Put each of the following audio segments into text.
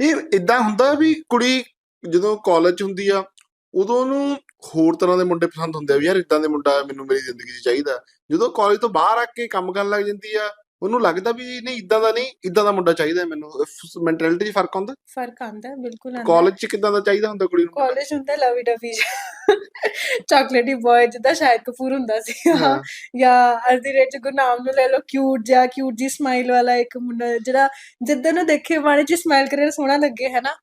ਇਹ ਇਦਾਂ ਹੁੰਦਾ ਵੀ ਕੁੜੀ ਜਦੋਂ ਕਾਲਜ ਹੁੰਦੀ ਆ ਉਦੋਂ ਉਹਨੂੰ ਹੋਰ ਤਰ੍ਹਾਂ ਦੇ ਮੁੰਡੇ ਪਸੰਦ ਹੁੰਦੇ ਆ ਵੀ ਯਾਰ ਇਦਾਂ ਦੇ ਮੁੰਡਾ ਮੈਨੂੰ ਮੇਰੀ ਜ਼ਿੰਦਗੀ 'ਚ ਚਾਹੀਦਾ। ਜਦੋਂ ਕਾਲਜ ਤੋਂ ਬਾਹਰ ਆ ਕੇ ਕੰਮ ਕਰਨ ਲੱਗ ਜਾਂਦੀ ਆ ਉਹਨੂੰ ਲੱਗਦਾ ਵੀ ਨਹੀਂ ਇਦਾਂ ਦਾ ਨਹੀਂ ਇਦਾਂ ਦਾ ਮੁੰਡਾ ਚਾਹੀਦਾ ਮੈਨੂੰ। ਮੈਂਟੈਲਿਟੀ 'ਚ ਫ਼ਰਕ ਹੁੰਦਾ ਫ਼ਰਕ ਆਂਦਾ ਬਿਲਕੁਲ ਆਂਦਾ ਕਾਲਜ 'ਚ ਕਿਦਾਂ ਦਾ ਚਾਹੀਦਾ ਹੁੰਦਾ ਕੁੜੀ ਨੂੰ? ਕਾਲਜ ਹੁੰਦਾ ਲਵੀ ਡਫੀ ਚਾਕਲੇਟੀ ਬॉय ਜਿੱਦਾਂ ਸ਼ਾਹਿਦ ਕਪੂਰ ਹੁੰਦਾ ਸੀ। ਜਾਂ ਅੱਜ ਦੀ ਰੇਟ ਚ ਗੁਰਨਾਮ ਨੂੰ ਲੈ ਲਓ ਕਿਊਟ ਜਿਹਾ ਕਿਊਟ ਜੀ ਸਮਾਈਲ ਵਾਲਾ ਇੱਕ ਮੁੰਡਾ ਜਿਹੜਾ ਜਿੱਦਾਂ ਨੂੰ ਦੇਖੇ ਮਾੜੇ ਜੀ ਸਮਾਈਲ ਕਰੇ ਸੋਹਣਾ ਲੱਗੇ ਹੈ ਨਾ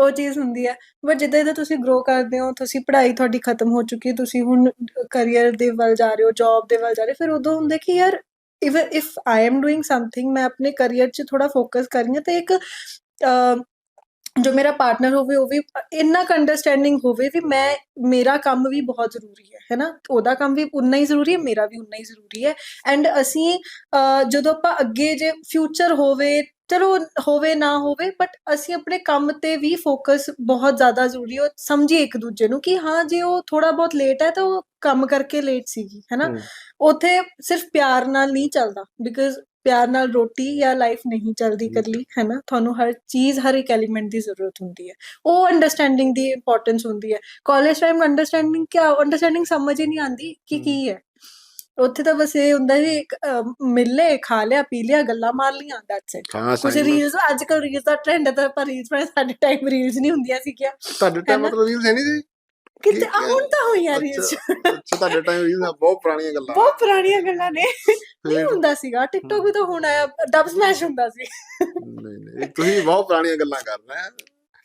ਉਹ ਚੀਜ਼ ਹੁੰਦੀ ਹੈ ਬਟ ਜਿੱਦਾਂ ਜਿੱਦਾਂ ਤੁਸੀਂ ਗਰੋ ਕਰਦੇ ਹੋ ਤੁਸੀਂ ਪੜ੍ਹਾਈ ਤੁਹਾਡੀ ਖਤਮ ਹੋ ਚੁੱਕੀ ਤੁਸੀਂ ਹੁਣ ਕੈਰੀਅਰ ਦੇ ਵੱਲ ਜਾ ਰਹੇ ਹੋ ਜੌਬ ਦੇ ਵੱਲ ਜਾ ਰਹੇ ਫਿਰ ਉਦੋਂ ਹੁੰਦਾ ਕਿ ਯਾਰ if if I am doing something ਮੈਂ ਆਪਣੇ ਕੈਰੀਅਰ 'ਚ ਥੋੜਾ ਫੋਕਸ ਕਰ ਰਹੀ ਹਾਂ ਤੇ ਇੱਕ ਜੋ ਮੇਰਾ ਪਾਰਟਨਰ ਹੋਵੇ ਉਹ ਵੀ ਇੰਨਾ ਕੁ ਅੰਡਰਸਟੈਂਡਿੰਗ ਹੋਵੇ ਵੀ ਮੈਂ ਮੇਰਾ ਕੰਮ ਵੀ ਬਹੁਤ ਜ਼ਰੂਰੀ ਹੈ ਹੈ ਨਾ? ਉਹਦਾ ਕੰਮ ਵੀ ਉਨਾ ਹੀ ਜ਼ਰੂਰੀ ਹੈ ਮੇਰਾ ਵੀ ਉਨਾ ਹੀ ਜ਼ਰੂਰੀ ਹੈ। ਐਂਡ ਅਸੀਂ ਜਦੋਂ ਆਪਾਂ ਅੱਗੇ ਜੇ ਫਿਊਚਰ ਹੋਵੇ ਚਲੋ ਹੋਵੇ ਨਾ ਹੋਵੇ ਬਟ ਅਸੀਂ ਆਪਣੇ ਕੰਮ ਤੇ ਵੀ ਫੋਕਸ ਬਹੁਤ ਜ਼ਿਆਦਾ ਜ਼ਰੂਰੀ ਹੈ। ਸਮਝੀਏ ਇੱਕ ਦੂਜੇ ਨੂੰ ਕਿ ਹਾਂ ਜੇ ਉਹ ਥੋੜਾ ਬਹੁਤ ਲੇਟ ਹੈ ਤਾਂ ਉਹ ਕੰਮ ਕਰਕੇ ਲੇਟ ਸੀਗੀ ਹੈ ਨਾ? ਹਮ। ਉਥੇ ਸਿਰਫ ਪਿਆਰ ਨਾਲ ਨਹੀਂ ਚੱਲਦਾ ਬਿਕਾਜ਼ ਪਿਆਰ ਨਾਲ ਰੋਟੀ ਜਾਂ ਲਾਈਫ ਨਹੀਂ ਚੱਲਦੀ ਇਕੱਲੀ ਹੈ ਨਾ ਤੁਹਾਨੂੰ ਹਰ ਚੀਜ਼ ਹਰ ਇੱਕ ਐਲੀਮੈਂਟ ਦੀ ਜ਼ਰੂਰਤ ਹੁੰਦੀ ਹੈ। ਉਹ ਅੰਡਰਸਟੈਂਡਿੰਗ ਦੀ ਇੰਪੋਰਟੈਂਸ ਹੁੰਦੀ ਹੈ। ਕਾਲਜ ਟਾਈਮ ਅੰਡਰਸਟੈਂਡਿੰਗ ਕਿਆ ਅੰਡਰਸਟੈਂਡਿੰਗ ਸਮਝ ਹੀ ਨਹੀਂ ਆਉਂਦੀ ਕਿ। ਕੀ ਹੈ। ਉੱਥੇ ਤਾਂ ਬਸ ਇਹ ਹੁੰਦਾ ਅਹ, ਮਿਲੇ ਖਾ ਲਿਆ ਪੀ ਲਿਆ ਗੱਲਾਂ ਮਾਰ ਲੀਆਂ ਦੈਟਸ ਇਟ ਕੁਝ ਰੀਲਸ ਅੱਜ ਕੱਲ ਰੀਲਸ ਦਾ ਟ੍ਰੈਂਡ ਹੈ ਤਾਂ ਪਰ ਰੀਲਸ ਪਰ ਸਾਡੇ ਟਾਈਮ ਰੀਲਸ ਨਹੀਂ ਹੁੰਦੀਆਂ ਸੀ ਕਿਆ। ਤੁਹਾਡੇ ਟਾਈਮ? ਮਤਲਬ ਰੀਲਸ ਹੈ ਨਹੀਂ ਸੀ? ਕਿਤੇ। ਹੁਣ ਤਾਂ ਹੋਈਆਂ ਰੀਲਸ ਅੱਛਾ ਤੁਹਾਡੇ ਟਾਈਮ ਰੀਲਸ ਬਹੁਤ ਪੁਰਾਣੀਆਂ ਗੱਲਾਂ। ਬਹੁਤ ਪੁਰਾਣੀਆਂ ਗੱਲਾਂ ਨੇ। ਨਹੀਂ ਹੁੰਦਾ ਸੀਗਾ ਟਿਕਟੋਕ ਵੀ ਤਾਂ ਹੁਣ ਆਇਆ ਡਬ ਸਮੈਸ਼ ਹੁੰਦਾ ਸੀ। ਨਹੀਂ ਨਹੀਂ ਤੁਸੀਂ ਬਹੁਤ ਪੁਰਾਣੀਆਂ ਗੱਲਾਂ ਕਰ ਰਹੇ ਹੋ।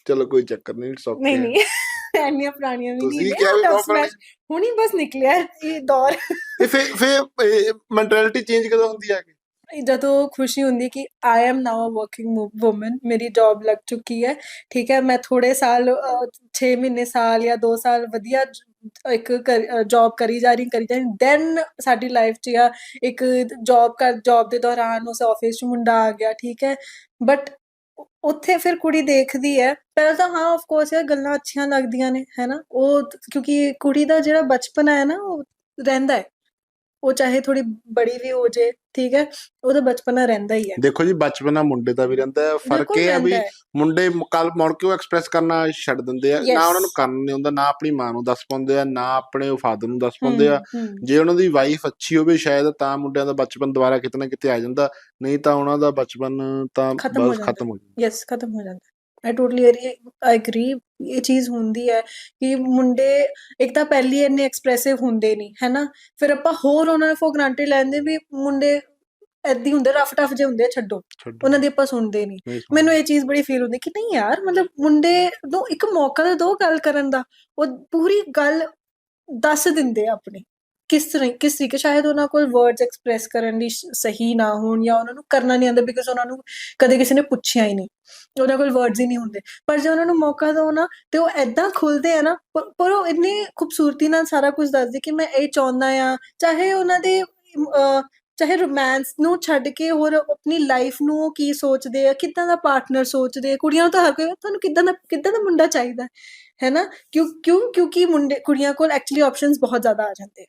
ਚਲੋ ਕੋਈ ਚੱਕਰ ਨਹੀਂ ਇਟਸ ਓਕੇ ਨਹੀਂ ਨਹੀਂ ਇੰਨੀਆਂ ਪੁਰਾਣੀਆਂ ਵੀ ਨਹੀਂ ਤੁਸੀਂ ਕਿਹਾ ਬਹੁਤ ਸਮੈਸ਼ ਹੁਣੀ ਬਸ ਨਿਕਲਿਆ ਇਹ ਦੌਰ। ਇਹ ਫੇ ਫੇ ਮੈਂਟੈਲਿਟੀ ਚੇਂਜ ਕਦੋਂ ਹੁੰਦੀ ਆ ਕਿ? ਜਦੋਂ ਖੁਸ਼ੀ ਹੁੰਦੀ ਕਿ I am now uh working woman ਮੇਰੀ ਜੌਬ ਲੱਗ ਚੁੱਕੀ ਹੈ, ਠੀਕ ਹੈ, ਮੈਂ ਥੋੜੇ ਸਾਲ 6 ਮਹੀਨੇ, ਸਾਲ ਜਾਂ 2 ਸਾਲ ਵਧੀਆ ਜ- ਇੱਕ ਜੌਬ ਕਰੀ ਜਾ ਰਹੀ, ਕਰੀ ਜਾ ਰਹੀ ਦੈਨ ਸਾਡੀ ਲਾਈਫ 'ਚ ਜਾਂ ਇੱਕ ਜੌਬ ਕਰ ਜੌਬ ਦੇ ਦੌਰਾਨ ਉਸ ਆਫਿਸ 'ਚ ਮੁੰਡਾ ਆ ਗਿਆ, ਠੀਕ ਹੈ ਬਟ ਉੱਥੇ ਫਿਰ ਕੁੜੀ ਦੇਖਦੀ ਹੈ, ਪਹਿਲਾਂ ਤਾਂ ਹਾਂ ਆਫ ਕੋਰਸ ਇਹ ਗੱਲਾਂ ਅੱਛੀਆਂ ਲੱਗਦੀਆਂ ਨੇ, ਹੈ ਨਾ, ਉਹ, ਕਿਉਂਕਿ ਕੁੜੀ ਦਾ ਜਿਹੜਾ ਬਚਪਨ ਹੈ ਨਾ, ਉਹ ਰਹਿੰਦਾ ਹੈ ਉਹ ਚਾਹੇ ਥੋੜੀ ਬੜੀ ਵੀ ਹੋ ਜੇ ਠੀਕ ਹੈ ਉਹਦਾ ਬਚਪਨਾ ਰਹਿੰਦਾ ਹੀ ਹੈ ਦੇਖੋ ਜੀ ਬਚਪਨਾ ਮੁੰਡੇ ਦਾ ਵੀ ਰਹਿੰਦਾ ਹੈ ਫ਼ਰਕ ਇਹ ਆ ਵੀ ਹੈ। ਮੁੰਡੇ ਕੱਲ ਮੁੜ ਕੇ ਉਹ ਐਕਸਪ੍ਰੈਸ ਕਰਨਾ ਛੱਡ ਦਿੰਦੇ ਆ ਨਾ. ਉਹਨਾਂ ਨੂੰ ਕਰਨ ਨਹੀਂ ਹੁੰਦਾ ਨਾ ਆਪਣੀ ਮਾਂ ਨੂੰ ਦੱਸ ਪਾਉਂਦੇ ਆ ਨਾ ਆਪਣੇ ਫਾਦਰ ਨੂੰ ਦੱਸ ਪਾਉਂਦੇ ਆ। ਜੇ ਉਹਨਾਂ ਦੀ ਵਾਈਫ ਅੱਛੀ ਹੋਵੇ ਸ਼ਾਇਦ ਤਾਂ ਮੁੰਡਿਆਂ ਦਾ ਬਚਪਨ ਦੁਬਾਰਾ ਕਿਤੇ ਨਾ ਕਿਤੇ ਆ ਜਾਂਦਾ ਨਹੀਂ ਤਾਂ ਉਹਨਾਂ ਦਾ ਬਚਪਨ ਤਾਂ ਹੋ ਬਸ। ਖਤਮ ਹੋ ਜਾਂਦਾ ਯੈਸ ਖਤਮ ਹੋ ਜਾਂਦਾ ਆਈ ਟੋਟਲੀ ਐਗਰੀ ਇਹ ਚੀਜ਼ ਹੁੰਦੀ ਹੈ ਕਿ ਮੁੰਡੇ ਇੱਕ ਤਾਂ ਪਹਿਲੀ ਇੰਨੇ ਐਕਸਪ੍ਰੈਸਿਵ ਹੁੰਦੇ ਨਹੀਂ ਹੈ ਨਾ ਫਿਰ ਆਪਾਂ ਹੋਰ ਉਹਨਾਂ ਨੂੰ ਫੋਰ ਗ੍ਰਾਂਟਡ ਲੈਂਦੇ ਵੀ ਮੁੰਡੇ ਐਦੀ ਹੁੰਦੇ ਰਫ ਟਫ ਜੇ ਹੁੰਦੇ ਛੱਡੋ। ਉਹਨਾਂ ਦੀ ਆਪਾਂ ਸੁਣਦੇ ਨਹੀਂ। ਮੈਨੂੰ ਇਹ ਚੀਜ਼ ਬੜੀ ਫੀਲ ਹੁੰਦੀ ਕਿ ਨਹੀਂ ਯਾਰ ਮਤਲਬ ਮੁੰਡੇ ਨੂੰ ਇੱਕ ਮੌਕਾ ਤਾਂ ਦਿਓ ਗੱਲ ਕਰਨ ਦਾ ਉਹ ਪੂਰੀ ਗੱਲ ਦੱਸ ਦਿੰਦੇ ਆ ਆਪਣੀ। ਕਿਸ ਤਰ੍ਹਾਂ, ਕਿਸ ਤਰੀਕੇ, ਸ਼ਾਇਦ ਉਹਨਾਂ ਕੋਲ ਵਰਡਸ ਐਕਸਪ੍ਰੈਸ ਕਰਨ ਲਈ ਸਹੀ ਨਾ ਹੋਣ ਜਾਂ ਉਹਨਾਂ ਨੂੰ ਕਰਨਾ ਨਹੀਂ ਆਉਂਦਾ ਬਿਕਾਜ਼ ਉਹਨਾਂ ਨੂੰ ਕਦੇ ਕਿਸੇ ਨੇ ਪੁੱਛਿਆ ਹੀ ਨਹੀਂ। ਉਹਨਾਂ ਕੋਲ ਵਰਡਸ ਹੀ ਨਹੀਂ ਹੁੰਦੇ। ਪਰ ਜੇ ਉਹਨਾਂ ਨੂੰ ਮੌਕਾ ਦਿਓ ਨਾ, ਤੇ ਉਹ ਐਦਾਂ ਖੁੱਲਦੇ ਆ ਨਾ ਪਰ ਉਹ ਇੰਨੀ ਖੂਬਸੂਰਤੀ ਨਾਲ ਸਾਰਾ ਕੁਝ ਦੱਸਦੇ ਕਿ ਮੈਂ ਇਹ ਚਾਹੁੰਦਾ ਆ, ਚਾਹੇ ਉਹਨਾਂ ਦੇ ਚਾਹੇ ਰੋਮਾਂਸ ਨੂੰ ਛੱਡ ਕੇ ਹੋਰ ਆਪਣੀ ਲਾਈਫ ਨੂੰ ਉਹ ਕੀ ਸੋਚਦੇ ਆ, ਕਿੱਦਾਂ ਦਾ ਪਾਰਟਨਰ ਸੋਚਦੇ ਆ, ਕੁੜੀਆਂ ਨੂੰ ਤਾਂ ਹਰ ਕੋਈ, ਤੁਹਾਨੂੰ ਕਿੱਦਾਂ ਦਾ ਕਿੱਦਾਂ ਦਾ ਮੁੰਡਾ ਚਾਹੀਦਾ, ਹੈ ਨਾ? ਕਿਉਂ ਕਿਉਂ, ਕਿਉਂਕਿ ਮੁੰਡੇ, ਕੁੜੀਆਂ ਕੋਲ ਐਕਚੁਅਲੀ ਆਪਸ਼ਨਸ ਬਹੁਤ ਜ਼ਿਆਦਾ ਆ ਜਾਂਦੇ